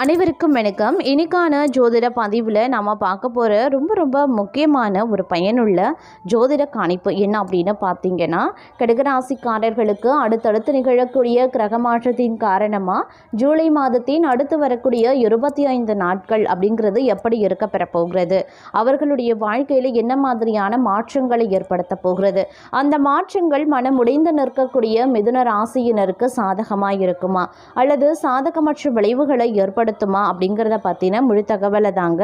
அனைவருக்கும் வணக்கம். இன்னைக்கான ஜோதிட பதிவில் நம்ம பார்க்க போகிற ரொம்ப ரொம்ப முக்கியமான ஒரு பயனுள்ள ஜோதிட காணிப்பு என்ன அப்படின்னு பார்த்தீங்கன்னா கடகராசிக்காரர்களுக்கு அடுத்தடுத்து நிகழக்கூடிய கிரக மாற்றத்தின் காரணமாக ஜூலை மாதத்தின் அடுத்து வரக்கூடிய இருபத்தி ஐந்து நாட்கள் அப்படிங்கிறது எப்படி இருக்க பெறப்போகிறது அவர்களுடைய வாழ்க்கையில் என்ன மாதிரியான மாற்றங்களை ஏற்படுத்த போகிறது? அந்த மாற்றங்கள் மனம் உடைந்து நிற்கக்கூடிய மிதுன ராசியினருக்கு சாதகமாக இருக்குமா? அல்லது சாதகமற்ற விளைவுகளை ஏற்படுத்துமா அப்படிங்கிறத பற்றின முழு தகவலை தாங்க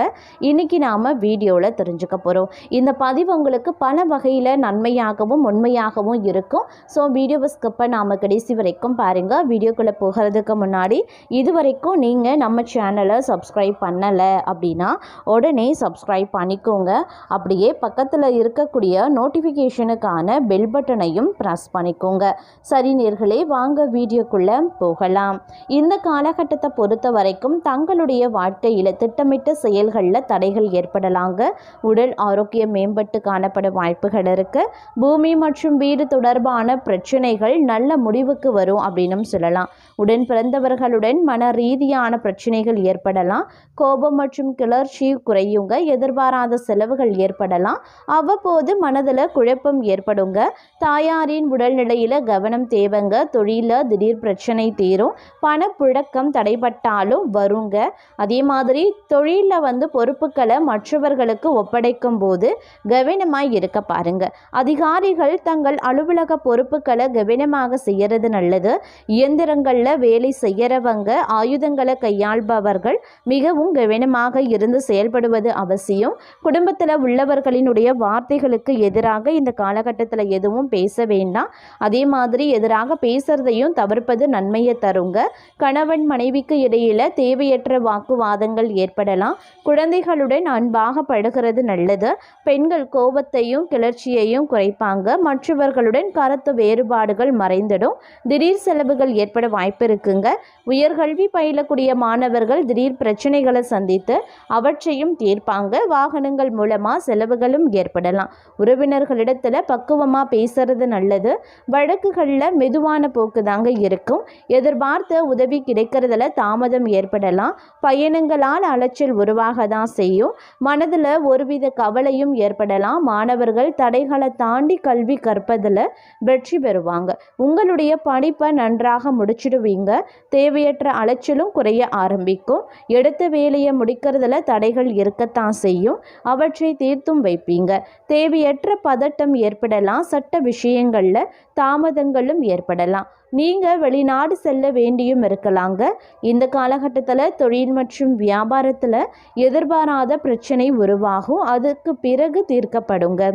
இன்னைக்கு நாம் வீடியோவில் தெரிஞ்சுக்க போகிறோம் இந்த பதிவு உங்களுக்கு பல வகையில் நன்மையாகவும் உண்மையாகவும் இருக்கும். ஸோ வீடியோவை ஸ்கிப்பை நாம் கடைசி வரைக்கும் பாருங்கள் வீடியோக்குள்ளே போகிறதுக்கு முன்னாடி இது வரைக்கும் நீங்கள் நம்ம சேனலை சப்ஸ்கிரைப் பண்ணலை அப்படின்னா உடனே சப்ஸ்கிரைப் பண்ணிக்கோங்க. அப்படியே பக்கத்தில் இருக்கக்கூடிய நோட்டிஃபிகேஷனுக்கான பெல் பட்டனையும் ப்ரெஸ் பண்ணிக்கோங்க. சரி நேர்களே வாங்க வீடியோக்குள்ளே போகலாம். இந்த காலகட்டத்தை பொறுத்த வரைக்கும் தங்களுடைய வாழ்க்கையில் திட்டமிட்ட செயல்களில் தடைகள் ஏற்படலாங்க. உடல் ஆரோக்கியம் மேம்பட்டு காணப்பட வாய்ப்புகள் இருக்கு. பூமி மற்றும் வீடு தொடர்பான பிரச்சனைகள் நல்ல முடிவுக்கு வரும் அப்படின்னு சொல்லலாம். உடன் பிறந்தவர்களுடன் மன ரீதியான பிரச்சனைகள் ஏற்படலாம். கோபம் மற்றும் கிளர்ச்சி குறையுங்க. எதிர்பாராத செலவுகள் ஏற்படலாம். அவ்வப்போது மனதில் குழப்பம் ஏற்படுங்க. தாயாரின் உடல்நிலையில் கவனம் தேவைங்க. தொழிலில் திடீர் பிரச்சனை தீரும். பணப்புழக்கம் தடைபட்டாலும் வருங்க. அதே மாதிரி தொழிலில் வந்து பொறுப்புகளை மற்றவர்களுக்கு ஒப்படைக்கும் போது கவனமாக இருக்க பாருங்க. அதிகாரிகள் தங்கள் அலுவலக பொறுப்புகளை கவனமாக செய்யறது நல்லது. இயந்திரங்களில் வேலை செய்யறவங்க ஆயுதங்களை கையாள்பவர்கள் மிகவும் கவனமாக இருந்து செயல்படுவது அவசியம். குடும்பத்தில் உள்ளவர்களினுடைய வார்த்தைகளுக்கு எதிராக இந்த காலகட்டத்தில் எதுவும் பேச வேண்டாம். அதே மாதிரி எதிராக பேசுறதையும் தவிர்ப்பது நன்மையை தருங்க. கணவன் மனைவிக்கு இடையில தேவையற்ற வாக்குவாதங்கள் ஏற்படலாம். குழந்தைகளுடன் அன்பாக படுகிறது நல்லது. பெண்கள் கோபத்தையும் கிளர்ச்சியையும் குறைப்பாங்க. மற்றவர்களுடன் கருத்து வேறுபாடுகள் மறைந்திடும். திடீர் செலவுகள் ஏற்பட வாய்ப்பு இருக்குங்க. உயர்கல்வி பயிலக்கூடிய மாணவர்கள் திடீர் பிரச்சனைகளை சந்தித்து அவற்றையும் தீர்ப்பாங்க. வாகனங்கள் மூலமாக செலவுகளும் ஏற்படலாம். உறவினர்களிடத்துல பக்குவமாக பேசுறது நல்லது. வழக்குகளில் மெதுவான போக்கு தாங்க இருக்கும். எதிர்பார்த்த உதவி கிடைக்கிறதுல தாமதம் ஏற்படலாம் பயணங்களால் அலைச்சல் உருவாக தான் செய்யும். மனதில் ஒருவித கவலையும் ஏற்படலாம். மாணவர்கள் தடைகளை தாண்டி கல்வி கற்பதில் வெற்றி பெறுவாங்க. உங்களுடைய படிப்பை நன்றாக முடிச்சிடுவீங்க. தேவையற்ற அலைச்சலும் குறைய ஆரம்பிக்கும். எடுத்த வேலையை முடிக்கிறதுல தடைகள் இருக்கத்தான் செய்யும். அவற்றை தீர்த்தும் வைப்பீங்க. தேவையற்ற பதட்டம் ஏற்படலாம். சட்ட விஷயங்களில் தாமதங்களும் ஏற்படலாம். நீங்கள் வெளிநாடு செல்ல வேண்டியும் இருக்கலாங்க. இந்த காலகட்டத்தில் தொழில் மற்றும் வியாபாரத்தில் எதிர்பாராத பிரச்சனை உருவாகும். அதுக்கு பிறகு தீர்க்கப்படுங்க.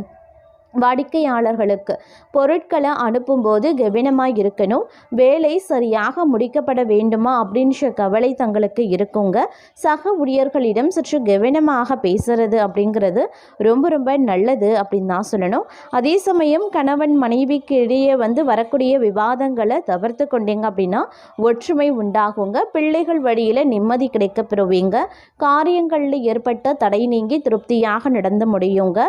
வாடிக்கையாளர்களுக்கு பொருட்களை அனுப்பும்போது கவனமாக இருக்கணும். வேலை சரியாக முடிக்கப்பட வேண்டுமா அப்படின்ற கவலை தங்களுக்கு இருக்குங்க. சக ஊழியர்களிடம் சற்று கவனமாக பேசுறது அப்படிங்கிறது ரொம்ப ரொம்ப நல்லது அப்படின்னு தான் சொல்லணும். அதே சமயம் கணவன் மனைவிக்கு இடையே வந்து வரக்கூடிய விவாதங்களை தவிர்த்து கொண்டீங்க அப்படின்னா ஒற்றுமை உண்டாகுங்க. பிள்ளைகள் வழியில் நிம்மதி கிடைக்க பெறுவீங்க. காரியங்களில் ஏற்பட்ட தடை நீங்கி திருப்தியாக நடந்து முடியுங்க.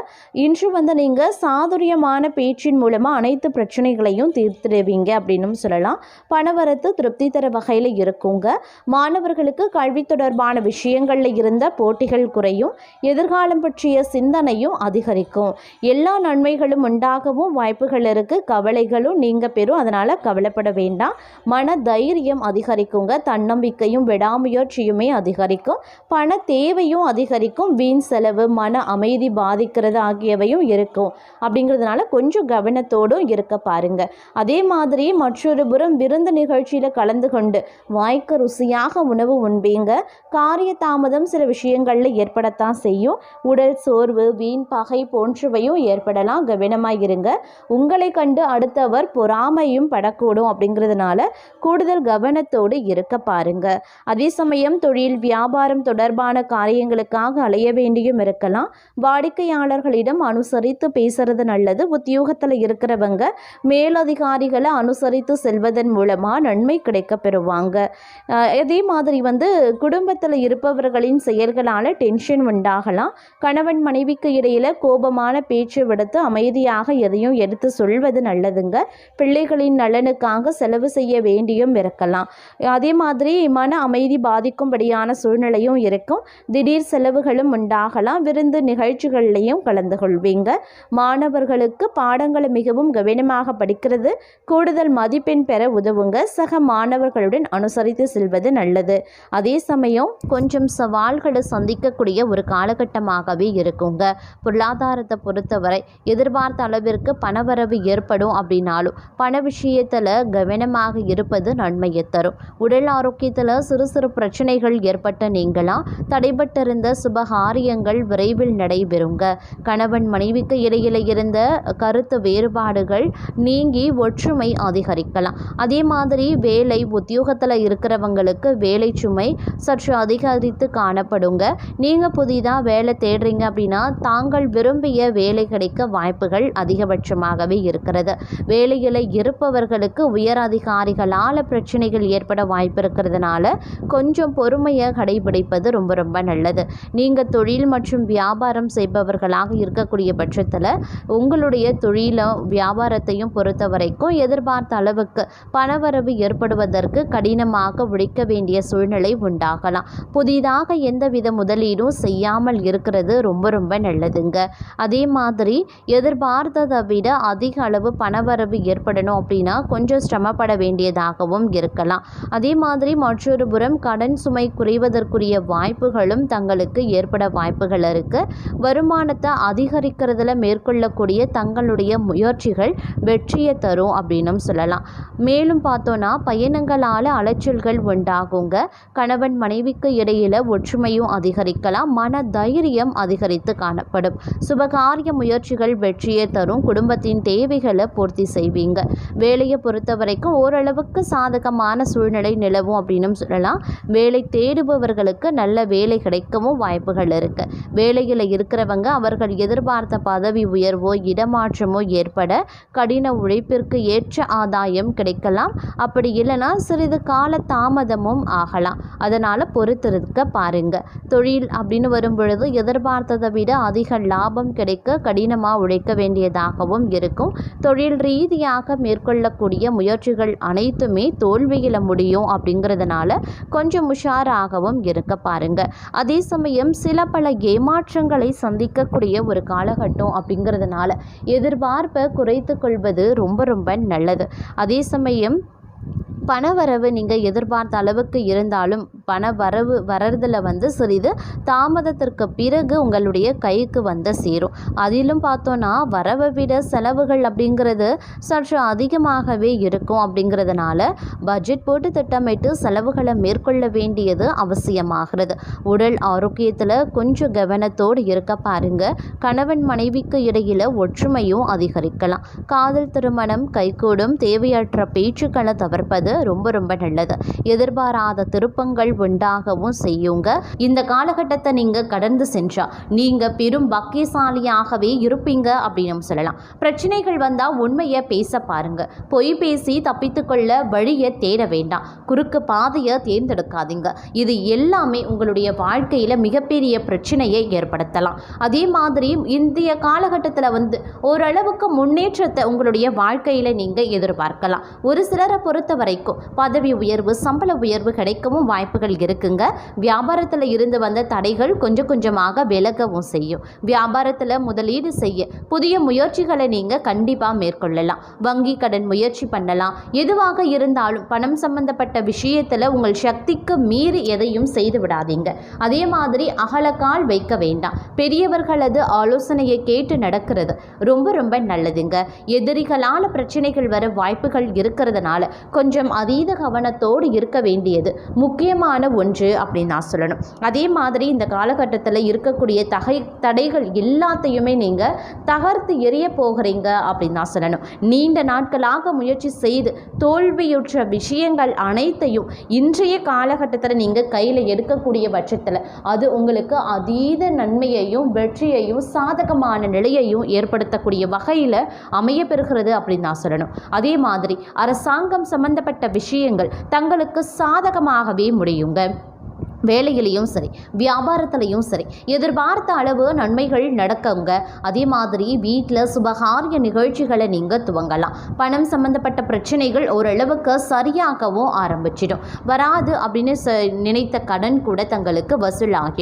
இன்று வந்து நீங்கள் சாதுரியமான பேச்சின் மூலமாக அனைத்து பிரச்சனைகளையும் தீர்த்துடுவீங்க அப்படின்னும் சொல்லலாம். பணவரத்து திருப்தி தர வகையில் இருக்குங்க. மாணவர்களுக்கு கல்வி தொடர்பான விஷயங்களில் இருந்த போட்டிகள் குறையும். எதிர்காலம் பற்றிய சிந்தனையும் அதிகரிக்கும். எல்லா நன்மைகளும் உண்டாகவும் வாய்ப்புகள் இருக்குது கவலைகளும் நீங்கள் பெறும். அதனால் கவலைப்பட வேண்டாம். மன தைரியம் அதிகரிக்குங்க. தன்னம்பிக்கையும் விடாமுயற்சியுமே அதிகரிக்கும். பண தேவையும் அதிகரிக்கும். வீண் செலவு மன அமைதி பாதிக்கிறது ஆகியவையும் இருக்கும். அப்படிங்கிறதுனால கொஞ்சம் கவனத்தோடும் இருக்க பாருங்க. அதே மாதிரி மற்றொரு புறம் விருந்து நிகழ்ச்சியில் கலந்து கொண்டு வாய்க்க ருசியாக உணவு உண்பீங்க. காரிய தாமதம் சில விஷயங்களில் ஏற்படத்தான் செய்யும். உடல் சோர்வு வீண் பகை போன்றவையும் ஏற்படலாம். கவனமாக இருங்க. உங்களை கண்டு அடுத்தவர் பொறாமையும் படக்கூடும் அப்படிங்கிறதுனால கூடுதல் கவனத்தோடு இருக்க பாருங்க. அதே சமயம் தொழில் வியாபாரம் தொடர்பான காரியங்களுக்காக அலைய வேண்டியும் இருக்கலாம். வாடிக்கையாளர்களிடம் அனுசரித்து பேசுறது செல்வது நல்லது. உத்தியோகத்தில் இருக்கிறவங்க மேலதிகாரிகளை அனுசரித்து செல்வதன் மூலமாக நன்மை கிடைக்க பெறுவாங்க. அதே மாதிரி வந்து குடும்பத்தில் இருப்பவர்களின் செயல்களால் டென்ஷன் உண்டாகலாம். கணவன் மனைவிக்கு இடையில் கோபமான பேச்சு விடுத்து அமைதியாக எதையும் எடுத்து சொல்வது நல்லதுங்க. பிள்ளைகளின் நலனுக்காக செலவு செய்ய வேண்டியும் இருக்கலாம். அதே மாதிரி மன அமைதி பாதிக்கும்படியான சூழ்நிலையும் இருக்கும். திடீர் செலவுகளும் உண்டாகலாம். விருந்து நிகழ்ச்சிகள்லையும் கலந்து கொள்வீங்க. மாணவர்களுக்கு பாடங்களை மிகவும் கவனமாக படிக்கிறது. கூடுதல் மதிப்பெண் பெற உதவுங்க. சக மாணவர்களுடன் அனுசரித்து செல்வது நல்லது. அதே சமயம் கொஞ்சம் சவால்களை சந்திக்கக்கூடிய ஒரு காலகட்டமாகவே இருக்குங்க. பொருளாதாரத்தை பொறுத்தவரை எதிர்பார்த்த அளவிற்கு பணவரவு ஏற்படும் அப்படின்னாலும் பண விஷயத்தில் கவனமாக இருப்பது நன்மையை தரும். உடல் ஆரோக்கியத்தில் சிறு சிறு பிரச்சனைகள் ஏற்பட்ட நீங்களா தடைபட்டிருந்த சுபகாரியங்கள் விரைவில் நடைபெறுங்க. கணவன் மனைவிக்கு இடையில இருந்த கருத்து வேறுபாடுகள் நீங்கி ஒற்றுமை அதிகரிக்கலாம். அதே மாதிரி வேலை உத்தியோகத்தில் இருக்கிறவங்களுக்கு வேலை சுமை சற்று அதிகரித்து காணப்படுங்க. நீங்கள் புதிதாக வேலை தேடுறீங்க அப்படின்னா தாங்கள் விரும்பிய வேலை கிடைக்க வாய்ப்புகள் அதிகபட்சமாகவே இருக்கிறது. வேலையில் இருப்பவர்களுக்கு உயர் அதிகாரிகளால் பிரச்சனைகள் ஏற்பட வாய்ப்பு இருக்கிறதுனால கொஞ்சம் பொறுமையை கடைபிடிப்பது ரொம்ப ரொம்ப நல்லது. நீங்கள் தொழில் மற்றும் வியாபாரம் செய்பவர்களாக இருக்கக்கூடிய பட்சத்தில் உங்களுடைய தொழிலும் வியாபாரத்தையும் பொறுத்த வரைக்கும் எதிர்பார்த்த அளவுக்கு பணவரவு ஏற்படுவதற்கு கடினமாக உழைக்க வேண்டிய சூழ்நிலை உண்டாகலாம். புதிதாக எந்தவித முதலீடும் செய்யாமல் இருக்கிறது ரொம்ப ரொம்ப நல்லதுங்க. அதே மாதிரி எதிர்பார்த்ததை விட அதிக அளவு பணவரவு ஏற்படணும் அப்படின்னா கொஞ்சம் சிரமப்பட வேண்டியதாகவும் இருக்கலாம். அதே மாதிரி மற்றொரு புறம் கடன் சுமை குறைவதற்குரிய வாய்ப்புகளும் தங்களுக்கு ஏற்பட வாய்ப்புகள் இருக்கு. வருமானத்தை அதிகரிக்கிறதுல மேற்கொள்ள மேற்கொள்ளக்கூடிய தங்களுடைய முயற்சிகள் வெற்றியை தரும் அப்படின்னும் சொல்லலாம். மேலும் பார்த்தோன்னா பயணங்களால் அலைச்சல்கள் உண்டாகுங்க. கணவன் மனைவிக்கு இடையில ஒற்றுமையும் அதிகரிக்கலாம். மன தைரியம் அதிகரித்து காணப்படும். சுபகாரிய முயற்சிகள் வெற்றியை தரும். குடும்பத்தின் தேவைகளை பூர்த்தி செய்வீங்க. வேலையை பொறுத்த வரைக்கும் ஓரளவுக்கு சாதகமான சூழ்நிலை நிலவும் அப்படின்னு சொல்லலாம். வேலை தேடுபவர்களுக்கு நல்ல வேலை கிடைக்கவும் வாய்ப்புகள் இருக்கு. வேலையில் இருக்கிறவங்க அவர்கள் எதிர்பார்த்த பதவி உயர்வோ இடமாற்றமோ ஏற்பட கடின உழைப்பிற்கு ஏற்ற ஆதாயம் கிடைக்கலாம். அப்படி இல்லைன்னா சிறிது கால தாமதமும் ஆகலாம். அதனால் பொறுத்திருக்க பாருங்க. தொழில் அப்படின்னு வரும்பொழுது எதிர்பார்த்ததை விட அதிக லாபம் கிடைக்க கடினமாக உழைக்க வேண்டியதாகவும் இருக்கும். தொழில் ரீதியாக மேற்கொள்ளக்கூடிய முயற்சிகள் அனைத்துமே தோல்வியில் முடியும் அப்படிங்கிறதுனால கொஞ்சம் உஷாராகவும் இருக்க பாருங்க. அதே சமயம் சில பல ஏமாற்றங்களை சந்திக்கக்கூடிய ஒரு காலகட்டம் இருக்கிறதுனால எதிர்பார்ப்பை குறைத்து கொள்வது ரொம்ப ரொம்ப நல்லது. அதே சமயம் பணவரவு நீங்கள் எதிர்பார்த்த அளவுக்கு இருந்தாலும் பண வரவு வரதில் வந்து சிறிது தாமதத்திற்கு பிறகு உங்களுடைய கைக்கு வந்து சேரும். அதிலும் பார்த்தோன்னா வரவை விட செலவுகள் அப்படிங்கிறது சற்று அதிகமாகவே இருக்கும் அப்படிங்கிறதுனால பட்ஜெட் போட்டு திட்டமிட்டு செலவுகளை மேற்கொள்ள வேண்டியது அவசியமாகிறது. உடல் ஆரோக்கியத்தில் கொஞ்சம் கவனத்தோடு இருக்க பாருங்க. கணவன் மனைவிக்கு இடையில் ஒற்றுமையும் அதிகரிக்கலாம். காதல் திருமணம் கைகூடும் தேவையற்ற பேச்சுக்களை தவிர்ப்பது ரொம்ப ரொம்ப நல்லது. எதிர்பாராத திருப்பங்கள் உண்டாகவும் செய்யுங்க. இந்த காலகட்டத்தை நீங்கள் கடந்து சென்றா நீங்கள் பெரும் பக்கியசாலியாகவே இருப்பீங்க அப்படின்னு சொல்லலாம். பிரச்சனைகள் வந்தால் உண்மையை பேச பாருங்க. பொய் பேசி தப்பித்துக்கொள்ள வழியை தேட வேண்டாம். குறுக்கு பாதையை தேர்ந்தெடுக்காதீங்க. இது எல்லாமே உங்களுடைய வாழ்க்கையில் மிகப்பெரிய பிரச்சனையை ஏற்படுத்தலாம். அதே மாதிரி இந்திய காலகட்டத்தில் வந்து ஓரளவுக்கு முன்னேற்றத்தை உங்களுடைய வாழ்க்கையில் நீங்கள் எதிர்பார்க்கலாம். ஒரு சிலரை பொறுத்த வரைக்கும் பதவி உயர்வு சம்பள உயர்வு கிடைக்கவும் வாய்ப்புகள் இருக்குங்க. வியாபாரத்தில் இருந்து வந்த தடைகள் கொஞ்சம் கொஞ்சமாக விலகவும் செய்யும். வியாபாரத்தில் முதலீடு செய்ய புதிய முயற்சிகளை நீங்கள் கண்டிப்பாக மேற்கொள்ளலாம். வங்கி கடன் முயற்சி பண்ணலாம். எதுவாக இருந்தாலும் பணம் சம்பந்தப்பட்ட விஷயத்தில் உங்கள் சக்திக்கு மீறி எதையும் செய்து விடாதீங்க. அதே மாதிரி அகலக்கால் வைக்க வேண்டாம். பெரியவர்களது ஆலோசனையை கேட்டு நடக்கிறது ரொம்ப ரொம்ப நல்லதுங்க. எதிரிகளால் பிரச்சனைகள் வர வாய்ப்புகள் இருக்கிறதுனால கொஞ்சம் அதீத கவனத்தோடு இருக்க வேண்டியது முக்கியமான முக்கியமான ஒன்று அப்படின்னு நான் சொல்லணும். அதே மாதிரி இந்த காலகட்டத்தில் இருக்கக்கூடிய தகை தடைகள் எல்லாத்தையுமே நீங்கள் தகர்த்து எரிய போகிறீங்க அப்படின்னு நான் சொல்லணும். நீண்ட நாட்களாக முயற்சி செய்து தோல்வியுற்ற விஷயங்கள் அனைத்தையும் இன்றைய காலகட்டத்தில் நீங்கள் கையில் எடுக்கக்கூடிய பட்சத்தில் அது உங்களுக்கு அதீத நன்மையையும் வெற்றியையும் சாதகமான நிலையையும் ஏற்படுத்தக்கூடிய வகையில் அமைய பெறுகிறது அப்படின்னு நான் சொல்லணும். அதே மாதிரி அரசாங்கம் சம்பந்தப்பட்ட விஷயங்கள் தங்களுக்கு சாதகமாகவே முடியும். செய்யுங்க வேலையிலையும் சரி வியாபாரத்துலையும் சரி எதிர்பார்த்த அளவு நன்மைகள் நடக்குங்க. அதே மாதிரி வீட்டில் சுபகாரிய நிகழ்ச்சிகளை நீங்கள் துவங்கலாம். பணம் சம்பந்தப்பட்ட பிரச்சனைகள் ஓரளவுக்கு சரியாகவும் ஆரம்பிச்சிடும். வராது அப்படின்னு ச நினைத்த கடன் கூட தங்களுக்கு வசூலாகிடும்.